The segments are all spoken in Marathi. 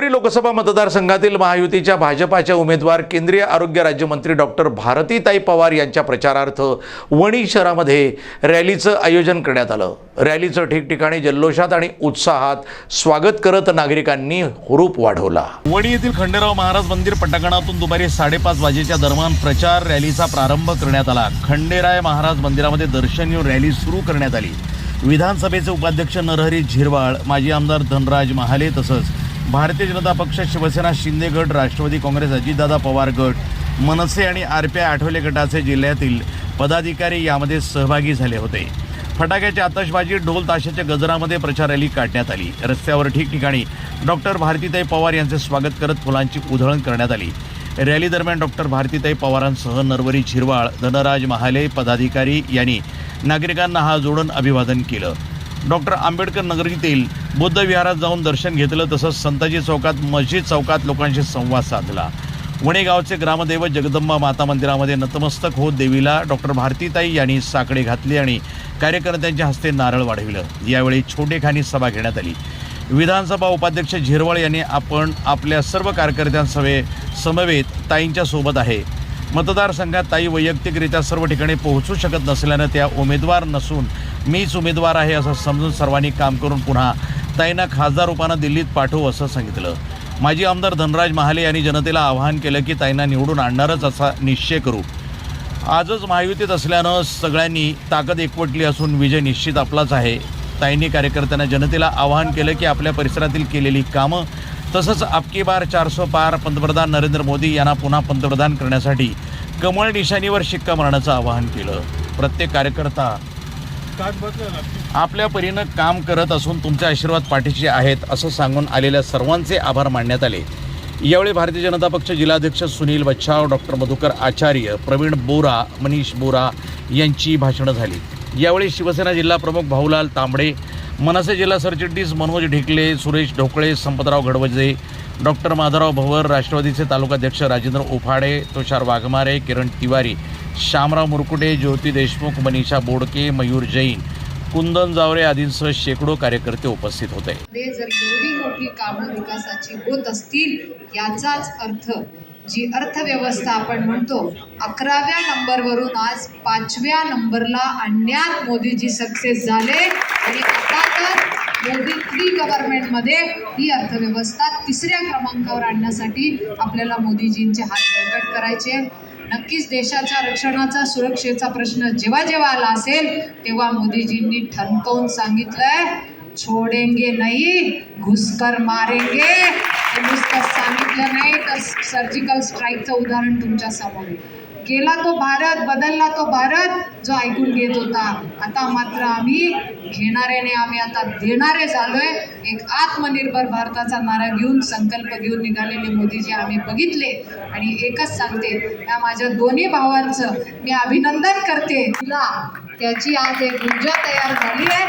लोकसभा मतदारसंघातील महायुतीच्या भाजपाच्या उमेदवार केंद्रीय आरोग्य राज्यमंत्री डॉक्टर भारतीताई पवार यांच्या प्रचारार्थ वणी शहरामध्ये रॅलीचं आयोजन करण्यात आलं. रॅलीचं ठिकठिकाणी जल्लोषात आणि उत्साहात स्वागत करत नागरिकांनी हुरूप वाढवला. वणी येथील खंडेराव महाराज मंदिर पटांगणातून दुपारी साडेपाच वाजेच्या दरम्यान प्रचार रॅलीचा प्रारंभ करण्यात आला. खंडेराय महाराज मंदिरामध्ये दर्शन येऊन रॅली सुरू करण्यात आली. विधानसभेचे उपाध्यक्ष नरहरी झिरवाळ माजी आमदार धनराज महाले तसंच भारतीय जनता पक्ष शिवसेना शिंदे गट राष्ट्रवादी काँग्रेस अजितदादा पवार गट मनसे आणि आर पी आय आठवले गटाचे जिल्ह्यातील पदाधिकारी यामध्ये सहभागी झाले होते. फटाक्याची आतषबाजी ढोल ताशाच्या गजरामध्ये प्रचार रॅली काढण्यात आली. रस्त्यावर ठिकठिकाणी डॉक्टर भारतीताई पवार यांचे स्वागत करत फुलांची उधळण करण्यात आली. रॅली दरम्यान डॉक्टर भारतीताई पवारांसह नरवरी झिरवाळ धनराज महाले पदाधिकारी यांनी नागरिकांना हा जोडून अभिवादन केलं. डॉक्टर आंबेडकर नगरीतील बुद्ध विहारात जाऊन दर्शन घेतलं तसंच संताजी चौकात मस्जिद चौकात लोकांशी संवाद साधला. वणे गावचे ग्रामदैवत जगदंबा माता मंदिरामध्ये नतमस्तक होत देवीला डॉक्टर भारतीताई यांनी साकडे घातले आणि कार्यकर्त्यांच्या हस्ते नारळ वाढविलं. यावेळी छोटेखानी सभा घेण्यात आली. विधानसभा उपाध्यक्ष झिरवळ यांनी आपण आपल्या सर्व कार्यकर्त्यांसवे समवेत ताईंच्या सोबत आहे. मतदारसंघात ताई वैयक्तिकरित्या सर्व ठिकाणी पोहोचू शकत नसल्यानं त्या उमेदवार नसून मीच उमेदवार आहे असं समजून सर्वांनी काम करून पुन्हा ताईंना खासदार रूपानं दिल्लीत पाठवू असं सांगितलं. माजी आमदार धनराज महाले यांनी जनतेला आवाहन केलं की ताईंना निवडून आणणारच असा निश्चय करू. आजच महायुतीत असल्यानं सगळ्यांनी ताकद एकवटली असून विजय निश्चित आपलाच आहे. ताईंनी कार्यकर्त्यांना जनतेला आवाहन केलं की आपल्या परिसरातील केलेली कामं तसंच आपकी बार चारसो पार पंतप्रधान नरेंद्र मोदी यांना पुन्हा पंतप्रधान करण्यासाठी कमळ निशाणीवर शिक्का मारण्याचं आवाहन केलं. प्रत्येक कार्यकर्ता आपल्या परीनं काम करत असून तुमचे आशीर्वाद पाठीशी आहेत असं सांगून आलेल्या सर्वांचे आभार मानण्यात आले. यावेळी भारतीय जनता पक्ष जिल्हाध्यक्ष सुनील बच्छाव डॉक्टर मधुकर आचार्य प्रवीण बोरा मनीष बोरा यांची भाषणं झाली. यावेळी शिवसेना जिल्हा प्रमुख भाऊलाल तांबडे मनसे जिल्हा सरचिटणीस मनोज ढेकले सुरेश ढोकळे संपतराव घडवजे डॉक्टर माधवराव भवर राष्ट्रवादीचे तालुकाध्यक्ष राजेंद्र उफाडे तुषार वाघमारे किरण तिवारी श्यामराव मुरकुटे ज्योती देशमुख मनीषा बोडके मयूर जैन कुंदन जावरे आदींसह शेकडो कार्यकर्ते उपस्थित होते. जर एवढी मोठी कामं विकासाची होत असतील याचाच अर्थ जी अर्थव्यवस्था आपण म्हणतो अकराव्या नंबरवरून आज पाचव्या नंबरला आणण्यात मोदीजी सक्सेस झाले. आणि आता तर मोदी थ्री गव्हर्नमेंटमध्ये ही अर्थव्यवस्था तिसऱ्या क्रमांकावर आणण्यासाठी आपल्याला मोदीजींचे हात बळकट करायचे. नक्कीच देशाच्या रक्षणाचा सुरक्षेचा प्रश्न जेव्हा जेव्हा आला असेल तेव्हा मोदीजींनी ठणकवून सांगितलंय छोडेंगे नाही घुसकर मारेंगे. नुसतं सांगितलं नाही तर सर्जिकल स्ट्राईकचं उदाहरण तुमच्यासमोर गेला तो भारत बदलला तो भारत जो ऐकून घेत होता. आता मात्र आम्ही घेणाऱ्याने आम्ही आता देणारे झालोय. एक आत्मनिर्भर भारताचा नारा घेऊन संकल्प घेऊन निघालेले मोदीजी आम्ही बघितले. आणि एकच सांगते त्या माझ्या दोन्ही भावांचं मी अभिनंदन करते. तिला त्याची आज एक ऊर्जा तयार झाली आहे.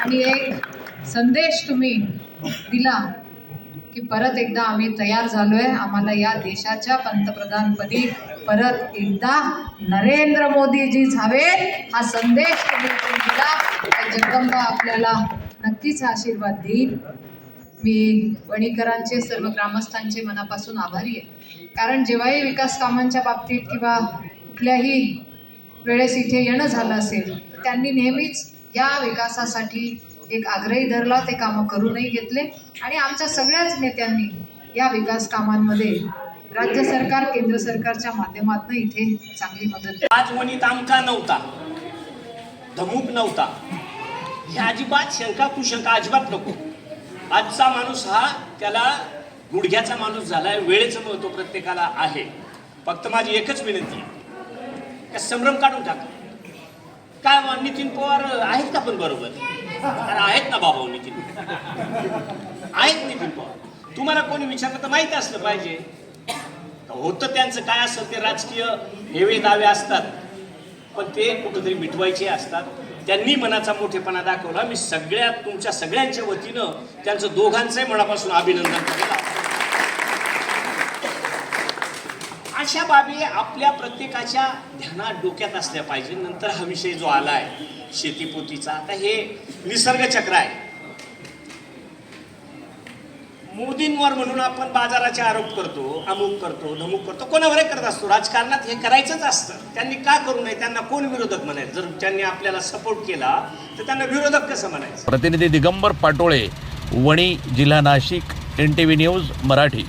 आणि एक संदेश तुम्ही दिला. की परत एकदा आम्ही तयार झालोय. आम्हाला या देशाच्या पंतप्रधानपदी परत एकदा नरेंद्र मोदीजी हवेत हा संदेश तुम्ही दिला जगदंबा आपल्याला नक्कीच आशीर्वाद देईल. मी वणीकरांचे सर्व ग्रामस्थांचे मनापासून आभारी आहे. कारण जेव्हाही विकास कामांच्या बाबतीत किंवा कुठल्याही वेळेस इथे येणं झालं असेल त्यांनी नेहमीच या विकासासाठी एक आग्रही धरला ते कामं करूनही घेतले. आणि आमच्या सगळ्याच नेत्यांनी या विकास कामांमध्ये राज्य सरकार केंद्र सरकारच्या माध्यमातून इथे चांगली मदत आज वणी आमका नव्हता धमूक नव्हता. ह्या अजिबात शंका कुशंका अजिबात नको. आजचा माणूस हा त्याला गुडघ्याचा माणूस झालाय वेळेचं महत्त्व प्रत्येकाला आहे. फक्त माझी एकच विनंती आहे. का संभ्रम काढून टाका. काय नितीन पवार आहेत का पण बरोबर? अरे आहेत ना बाबा नितीन आहेत नितीन पवार तुम्हाला कोणी विचारलं तर माहिती असलं पाहिजे. होतं त्यांचं काय असतं ते राजकीय हेवे दावे असतात. पण ते कुठंतरी मिटवायचे असतात. त्यांनी मनाचा मोठेपणा दाखवला. मी सगळ्या तुमच्या सगळ्यांच्या वतीनं त्यांचं दोघांचंही मनापासून अभिनंदन केलं अशा बाबी आपल्या प्रत्येकाच्या ध्यानात डोक्यात असल्या पाहिजे. नंतर हा विषय जो आलाय शेतीपोतीचा आता हे निसर्ग चक्र आहे. मोदींवर म्हणून आपण बाजाराचे आरोप करतो अमुक करतो धमुक करतो कोणावरही करत असतो. राजकारणात हे करायचंच असतं. त्यांनी का करू नये? त्यांना कोण विरोधक म्हणायचं? जर त्यांनी आपल्याला सपोर्ट केला तर त्यांना विरोधक कसं म्हणायचं? प्रतिनिधी दिगंबर पाटोळे वणी जिल्हा Nashik N T V news Marathi.